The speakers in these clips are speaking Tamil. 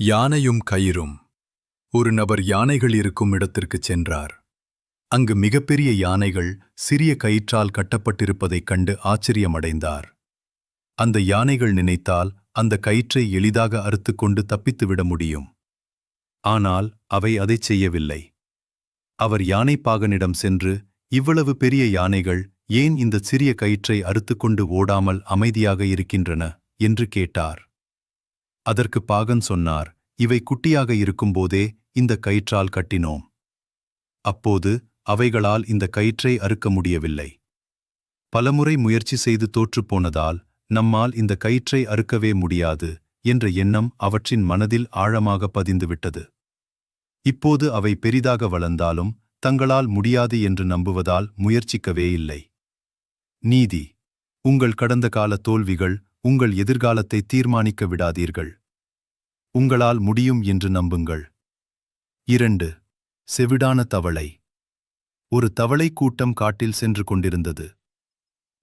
யானையும் கயிறும். ஒரு நபர் யானைகள் இருக்கும் இடத்திற்குச் சென்றார். அங்கு மிகப்பெரிய யானைகள் சிறிய கயிற்றால் கட்டப்பட்டிருப்பதைக் கண்டு ஆச்சரியமடைந்தார். அந்த யானைகள் நினைத்தால் அந்த கயிற்றை எளிதாக அறுத்துக்கொண்டு தப்பித்துவிட முடியும். ஆனால் அவை அதைச் செய்யவில்லை. அவர் யானைப்பாகனிடம் சென்று இவ்வளவு பெரிய யானைகள் ஏன் இந்த சிறிய கயிற்றை அறுத்துக்கொண்டு ஓடாமல் அமைதியாக இருக்கின்றன? என்று கேட்டார். அதற்கு பாகன் சொன்னார் இவை குட்டியாக இருக்கும்போதே இந்த கயிற்றால் கட்டினோம். அப்போது அவைகளால் இந்த கயிற்றை அறுக்க முடியவில்லை. பலமுறை முயற்சி செய்து தோற்றுப்போனதால் நம்மால் இந்த கயிற்றை அறுக்கவே முடியாது என்ற எண்ணம் அவற்றின் மனதில் ஆழமாக பதிந்துவிட்டது. இப்போது அவை பெரிதாக வளர்ந்தாலும் தங்களால் முடியாது என்று நம்புவதால் முயற்சிக்கவே இல்லை. நீதி உங்கள் கடந்த கால தோல்விகள் உங்கள் எதிர்காலத்தை தீர்மானிக்க விடாதீர்கள். உங்களால் முடியும் என்று நம்புங்கள். இரண்டு செவிடான தவளை. ஒரு தவளை கூட்டம் காட்டில் சென்று கொண்டிருந்தது.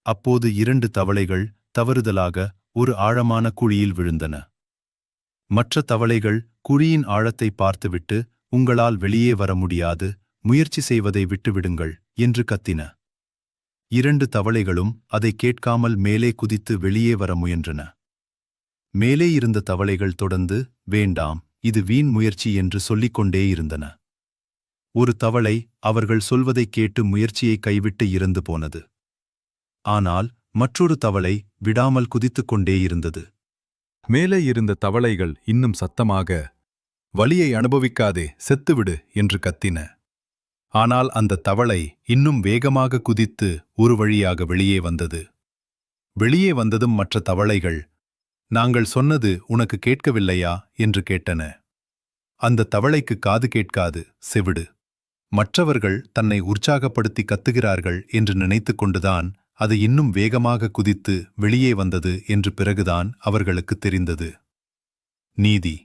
அப்போது இரண்டு தவளைகள் தவறுதலாக ஒரு ஆழமான குழியில் விழுந்தன. மற்ற தவளைகள் குழியின் ஆழத்தை பார்த்துவிட்டு உங்களால் வெளியே வர முடியாது முயற்சி செய்வதை விட்டுவிடுங்கள் என்று கத்தின. இரண்டு தவளைகளும் அதை கேட்காமல் மேலே குதித்து வெளியே வர முயன்றன. மேலே இருந்த தவளைகள் தொடர்ந்து வேண்டாம் இது வீண் முயற்சி என்று சொல்லிக்கொண்டே இருந்தன. ஒரு தவளை அவர்கள் சொல்வதைக் கேட்டு முயற்சியை கைவிட்டு இறந்து போனது. ஆனால் மற்றொரு தவளை விடாமல் குதித்துக் கொண்டே இருந்தது. மேலே இருந்த தவளைகள் இன்னும் சத்தமாக வலியை அனுபவிக்காதே செத்துவிடு என்று கத்தின. ஆனால் அந்த தவளை இன்னும் வேகமாக குதித்து ஒரு வழியாக வெளியே வந்தது. வெளியே வந்ததும் மற்ற தவளைகள் நாங்கள் சொன்னது உனக்கு கேட்கவில்லையா? என்று கேட்டன. அந்த தவளைக்கு காது கேட்காது செவிடு. மற்றவர்கள் தன்னை உற்சாகப்படுத்தி கத்துகிறார்கள் என்று நினைத்துக் கொண்டுதான் அது இன்னும் வேகமாக குதித்து வெளியே வந்தது என்று பிறகுதான் அவர்களுக்கு தெரிந்தது. நீதி.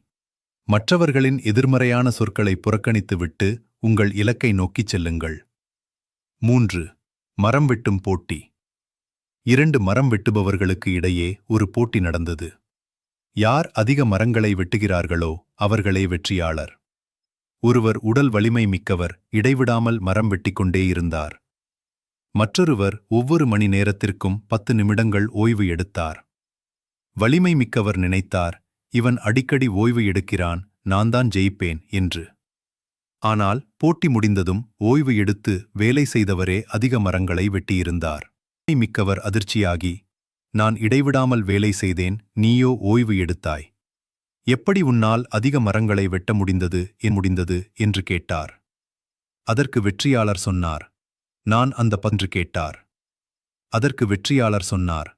மற்றவர்களின் எதிர்மறையான சொற்களை புறக்கணித்துவிட்டு உங்கள் இலக்கை நோக்கிச் செல்லுங்கள். மூன்று. மரம் வெட்டும் போட்டி. இரண்டு மரம் வெட்டுபவர்களுக்கு இடையே ஒரு போட்டி நடந்தது. யார் அதிக மரங்களை வெட்டுகிறார்களோ அவர்களே வெற்றியாளர். ஒருவர் உடல் வலிமை மிக்கவர் இடைவிடாமல் மரம் வெட்டிக்கொண்டே இருந்தார். மற்றொருவர் ஒவ்வொரு மணி நேரத்திற்கும் பத்து நிமிடங்கள் ஓய்வு எடுத்தார். வலிமை மிக்கவர் நினைத்தார் இவன் அடிக்கடி ஓய்வு எடுக்கிறான் நான் தான் ஜெயிப்பேன் என்று. ஆனால் போட்டி முடிந்ததும் ஓய்வு எடுத்து வேலை செய்தவரே அதிக மரங்களை வெட்டியிருந்தார். வலிமை மிக்கவர் அதிர்ச்சியாகி நான் இடைவிடாமல் வேலை செய்தேன் நீயோ ஓய்வு எடுத்தாய். எப்படி உன்னால் அதிக மரங்களை வெட்ட முடிந்தது என் முடிந்தது? என்று கேட்டார். அதற்கு வெற்றியாளர் சொன்னார் நான் அந்த பன்று கேட்டார். அதற்கு வெற்றியாளர் சொன்னார்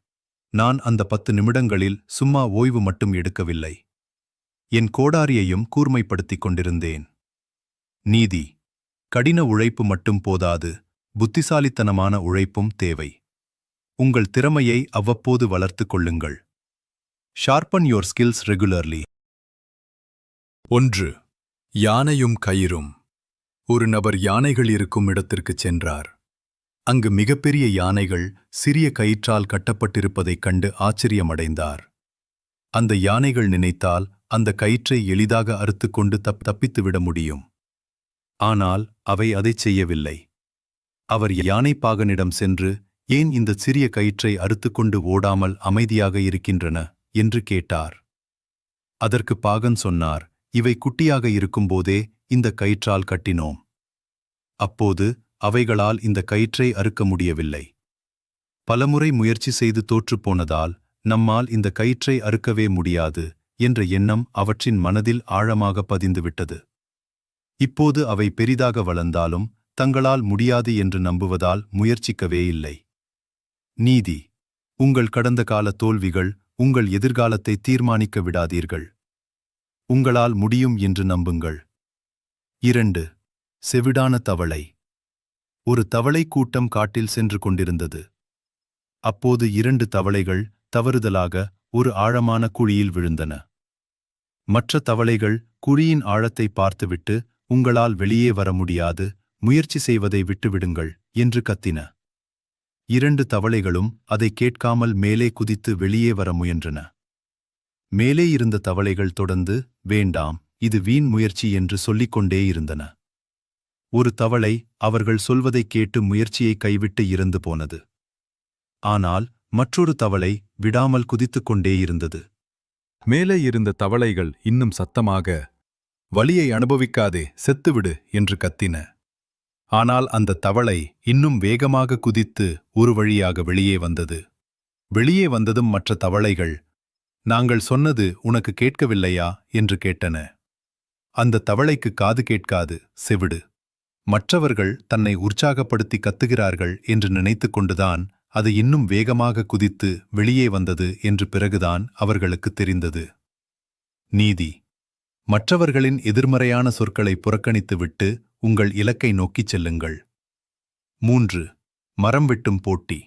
நான் அந்த பத்து நிமிடங்களில் சும்மா ஓய்வு மட்டும் எடுக்கவில்லை. என் கோடாரியையும் கூர்மைப்படுத்திக் கொண்டிருந்தேன். நீதி. கடின உழைப்பு மட்டும் போதாது புத்திசாலித்தனமான உழைப்பும் தேவை. உங்கள் திறமையை அவ்வப்போது வளர்த்துக் கொள்ளுங்கள். ஷார்பன் யோர் ஸ்கில்ஸ் ரெகுலர்லி ஒன்று. யானையும் கயிறும். ஒரு நபர் யானைகள் இருக்கும் இடத்திற்குச் சென்றார். அங்கு மிகப்பெரிய யானைகள் சிறிய கயிற்றால் கட்டப்பட்டிருப்பதைக் கண்டு ஆச்சரியமடைந்தார். அந்த யானைகள் நினைத்தால் அந்த கயிற்றை எளிதாக அறுத்துக்கொண்டு தப் தப்பித்துவிட முடியும். ஆனால் அவை அதைச் செய்யவில்லை. அவர் யானைப்பாகனிடம் சென்று ஏன் இந்த சிறிய கயிற்றை அறுத்துக்கொண்டு ஓடாமல் அமைதியாக இருக்கின்றன? என்று கேட்டார். அதற்கு பாகன் சொன்னார் இவை குட்டியாக இருக்கும்போதே இந்த கயிற்றால் கட்டினோம். அப்போது அவைகளால் இந்த கயிற்றை அறுக்க முடியவில்லை. பலமுறை முயற்சி செய்து தோற்றுப்போனதால் நம்மால் இந்த கயிற்றை அறுக்கவே முடியாது என்ற எண்ணம் அவற்றின் மனதில் ஆழமாக பதிந்துவிட்டது. இப்போது அவை பெரிதாக வளர்ந்தாலும் தங்களால் முடியாது என்று நம்புவதால் முயற்சிக்கவே இல்லை. நீதி. உங்கள் கடந்த கால தோல்விகள் உங்கள் எதிர்காலத்தை தீர்மானிக்க விடாதீர்கள். உங்களால் முடியும் என்று நம்புங்கள். இரண்டு செவிடான தவளை. ஒரு தவளை கூட்டம் காட்டில் சென்று கொண்டிருந்தது. அப்போது இரண்டு தவளைகள் தவறுதலாக ஒரு ஆழமான குழியில் விழுந்தன. மற்ற தவளைகள் குழியின் ஆழத்தை பார்த்துவிட்டு உங்களால் வெளியே வர முடியாது முயற்சி செய்வதை விட்டுவிடுங்கள் என்று கத்தின. இரண்டு தவளைகளும் அதை கேட்காமல் மேலே குதித்து வெளியே வர முயன்றன. மேலே இருந்த தவளைகள் தொடர்ந்து வேண்டாம் இது வீண் முயற்சி என்று சொல்லிக்கொண்டே இருந்தன. ஒரு தவளை அவர்கள் சொல்வதைக் கேட்டு முயற்சியை கைவிட்டு இறந்து போனது. ஆனால் மற்றொரு தவளை விடாமல் குதித்துக் கொண்டே இருந்தது. மேலே இருந்த தவளைகள் இன்னும் சத்தமாக வலியை அனுபவிக்காதே செத்துவிடு என்று கத்தின. ஆனால் அந்த தவளை இன்னும் வேகமாக குதித்து ஒரு வழியாக வெளியே வந்தது. வெளியே வந்ததும் மற்ற தவளைகள் நாங்கள் சொன்னது உனக்கு கேட்கவில்லையா? என்று கேட்டன. அந்த தவளைக்கு காது கேட்காது செவிடு. மற்றவர்கள் தன்னை உற்சாகப்படுத்தி கத்துகிறார்கள் என்று நினைத்து கொண்டுதான் அது இன்னும் வேகமாக குதித்து வெளியே வந்தது என்று பிறகுதான் அவர்களுக்கு தெரிந்தது. நீதி. மற்றவர்களின் எதிர்மறையான சொற்களை புறக்கணித்துவிட்டு உங்கள் இலக்கை நோக்கிச் செல்லுங்கள். மூன்று மரம் வெட்டும் போட்டி.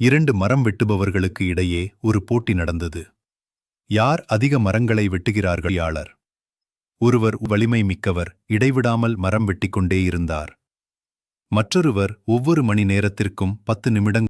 இரண்டு மரம் வெட்டுபவர்களுக்கு இடையே ஒரு போட்டி நடந்தது. யார் அதிக மரங்களை வெட்டுகிறார்கள் யாளர் ஒருவர் வலிமை மிக்கவர் இடைவிடாமல் மரம் வெட்டிக்கொண்டே இருந்தார். மற்றொருவர் ஒவ்வொரு மணி நேரத்திற்கும் பத்து நிமிடங்கள்